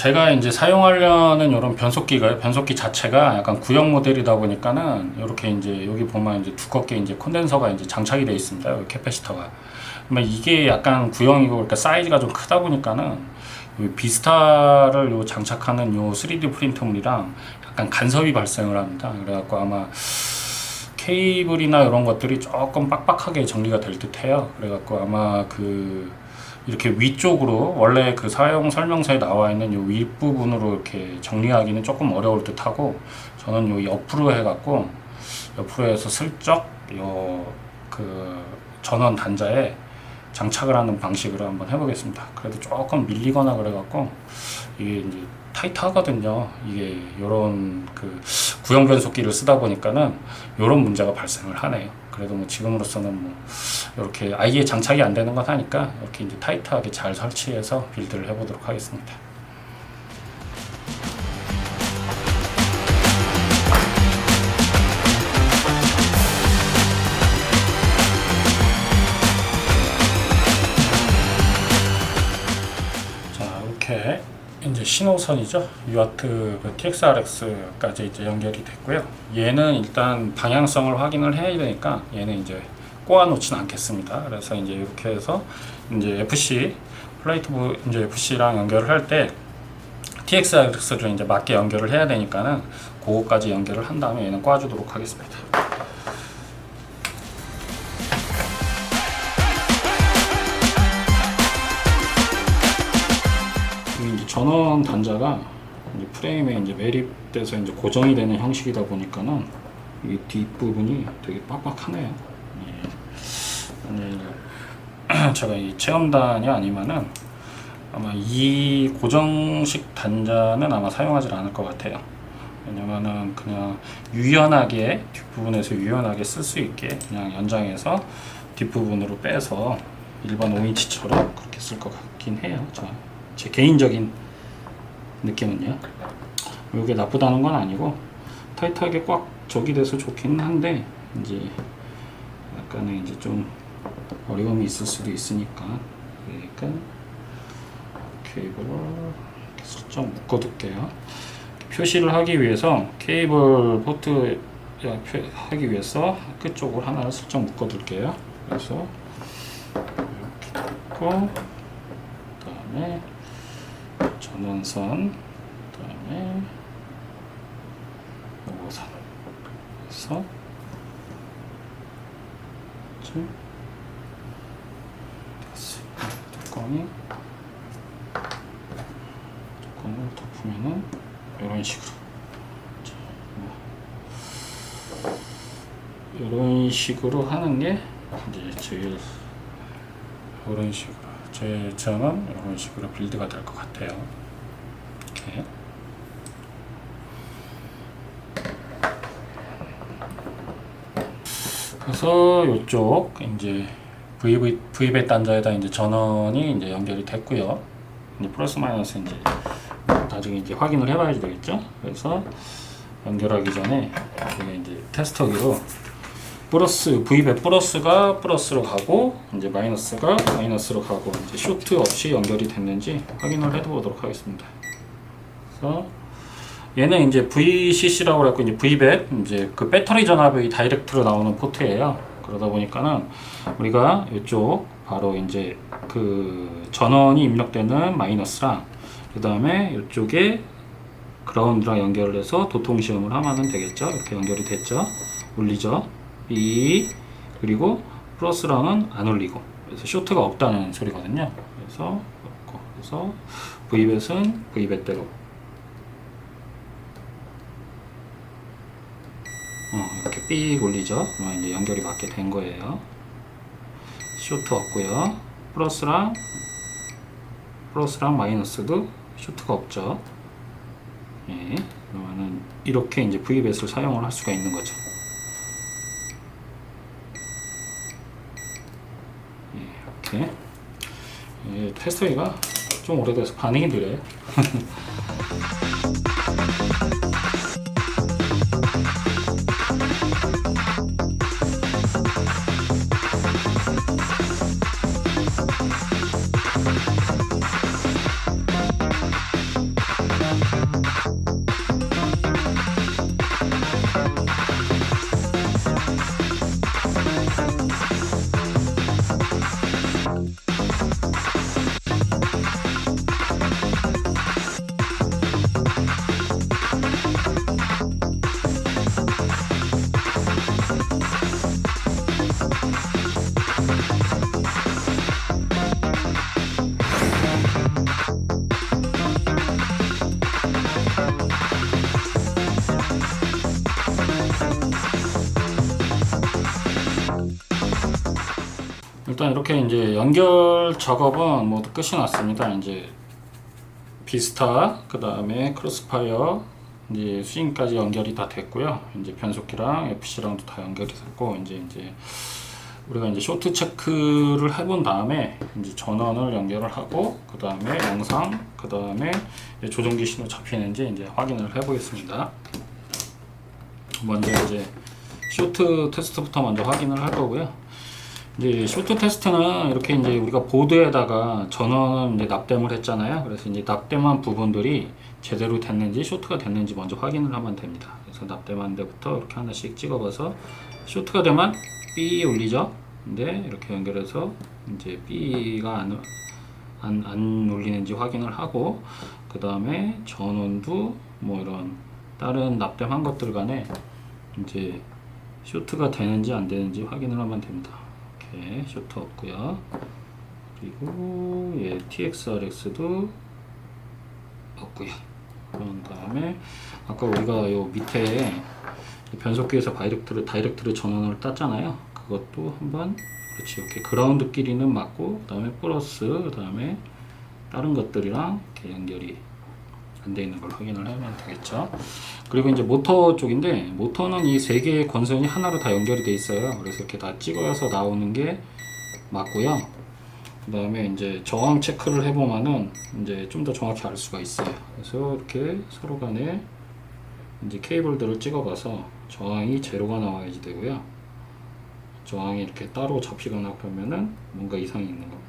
제가 이제 사용하려는 이런 변속기가 변속기 자체가 약간 구형 모델이다 보니까는 이렇게 이제 여기 보면 이제 두껍게 이제 콘덴서가 이제 장착이 되어 있습니다. 여기 캐패시터가. 이게 약간 구형이고 그러니까 사이즈가 좀 크다 보니까는 이 비스타를 요 장착하는 요 3D 프린터물이랑 약간 간섭이 발생을 합니다. 그래갖고 아마 케이블이나 이런 것들이 조금 빡빡하게 정리가 될 듯해요. 그래갖고 아마 그 이렇게 위쪽으로 원래 그 사용 설명서에 나와 있는 요 윗부분으로 이렇게 정리하기는 조금 어려울 듯 하고 저는 요 옆으로 해갖고 옆으로 해서 슬쩍 요 그 전원 단자에 장착을 하는 방식으로 한번 해보겠습니다. 그래도 조금 밀리거나 그래갖고 이게 이제 타이트하거든요. 이게 요런 그 구형 변속기를 쓰다 보니까는 요런 문제가 발생을 하네요. 그래도 뭐 지금으로서는 뭐 이렇게 아예 장착이 안 되는 것 하니까 이렇게 이제 타이트하게 잘 설치해서 빌드를 해보도록 하겠습니다. 이제 신호선이죠. 유아트 그 TXRX까지 이제 연결이 됐고요. 얘는 일단 방향성을 확인을 해야 되니까 얘는 이제 꼬아 놓지는 않겠습니다. 그래서 이제 이렇게 해서 이제 FC 플레이트 부 이제 FC랑 연결을 할 때 TXRX를 이제 맞게 연결을 해야 되니까는 그거까지 연결을 한 다음에 얘는 꽈주도록 하겠습니다. 전원 단자가 이제 프레임에 이제 매립돼서 이제 고정이 되는 형식이다 보니까는 이 뒷부분이 되게 빡빡하네요. 예. 아니, 제가 이 체험단이 아니면은 아마 이 고정식 단자는 아마 사용하지 않을 것 같아요. 왜냐면은 그냥 유연하게 뒷부분에서 유연하게 쓸 수 있게 그냥 연장해서 뒷부분으로 빼서 일반 5인치처럼 그렇게 쓸 것 같긴 해요. 저, 제 개인적인 느낌은요. 이게 나쁘다는 건 아니고 타이트하게 꽉 적이 돼서 좋긴 한데 이제 약간의 이제 좀 어려움이 있을 수도 있으니까 그러니까 케이블을 슬쩍 묶어둘게요. 표시를 하기 위해서 케이블 포트 하기 위해서 끝 쪽을 하나를 슬쩍 묶어둘게요. 그래서 이렇게 놓고 그다음에 전원선 그다음에 요거선 그래서 좀 됐어요. 뚜껑이 뚜껑을 덮으면은 이런 식으로 자, 뭐 이런 식으로 하는 게 이제 제일 이런 식으로 제 저는 이런 식으로 빌드가 될 것 같아요. 이렇게. 그래서 이쪽 이제 VV V배 단자에다 이제 전원이 이제 연결이 됐고요. 이제 플러스 마이너스 이제 나중에 이제 확인을 해봐야 되겠죠. 그래서 연결하기 전에 제가 이제 테스터기로 플러스 V배 플러스가 플러스로 가고 이제 마이너스가 마이너스로 가고 이제 쇼트 없이 연결이 됐는지 확인을 해보도록 하겠습니다. 그래서 얘는 이제 VCC라고 해갖고 이제 V백 이제 그 배터리 전압이 다이렉트로 나오는 포트예요. 그러다 보니까는 우리가 이쪽 바로 이제 그 전원이 입력되는 마이너스랑 그 다음에 이쪽에 그라운드랑 연결을 해서 도통 시험을 하면 되겠죠. 이렇게 연결이 됐죠. 올리죠. B 그리고 플러스랑은 안 올리고 그래서 쇼트가 없다는 소리거든요. 그래서 없고 그래서 V벳은 V벳대로 어, 삑 올리죠. 그러면 이제 연결이 맞게 된 거예요. 쇼트 없고요. 플러스랑 플러스랑 마이너스도 쇼트가 없죠. 예, 그러면은 이렇게 이제 V벳을 사용을 할 수가 있는 거죠. 예, 이렇게 예, 테스터기가 좀 오래돼서 반응이 느려요. Música 일단 이렇게 이제 연결 작업은 모두 끝이 났습니다. 이제 비스타, 그 다음에 크로스파이어, 이제 스윙까지 연결이 다 됐고요. 이제 변속기랑 FC랑도 다 연결이 됐고, 이제 이제 우리가 이제 쇼트 체크를 해본 다음에 이제 전원을 연결을 하고, 그 다음에 영상, 그 다음에 조종기 신호 잡히는지 이제 확인을 해보겠습니다. 먼저 이제 쇼트 테스트부터 먼저 확인을 할 거고요. 이제 쇼트 테스트는 이렇게 이제 우리가 보드에다가 전원 이제 납땜을 했잖아요. 그래서 이제 납땜한 부분들이 제대로 됐는지 쇼트가 됐는지 먼저 확인을 하면 됩니다. 그래서 납땜한 데부터 이렇게 하나씩 찍어봐서 쇼트가 되면 B 올리죠. 근데 이렇게 연결해서 이제 B가 안, 안, 안 울리는지 확인을 하고 그 다음에 전원도 뭐 이런 다른 납땜한 것들 간에 이제 쇼트가 되는지 안 되는지 확인을 하면 됩니다. 이렇게 쇼트 없고요. 그리고 예, TXRX도 없고요. 그런 다음에 아까 우리가 요 밑에 이 변속기에서 다이렉트를 다이렉트를 전원을 땄잖아요. 그것도 한번 그렇지 이렇게 그라운드끼리는 맞고 그 다음에 플러스 그 다음에 다른 것들이랑 이렇게 연결이 안 돼 있는 걸 확인을 하면 되겠죠. 그리고 이제 모터 쪽인데 모터는 이 세 개의 건선이 하나로 다 연결이 돼 있어요. 그래서 이렇게 다 찍어서 나오는 게 맞고요. 그 다음에 이제 저항 체크를 해보면은 이제 좀 더 정확히 알 수가 있어요. 그래서 이렇게 서로 간에 이제 케이블들을 찍어봐서 저항이 제로가 나와야지 되고요. 저항이 이렇게 따로 잡히거나 그러면은 뭔가 이상이 있는 겁니다.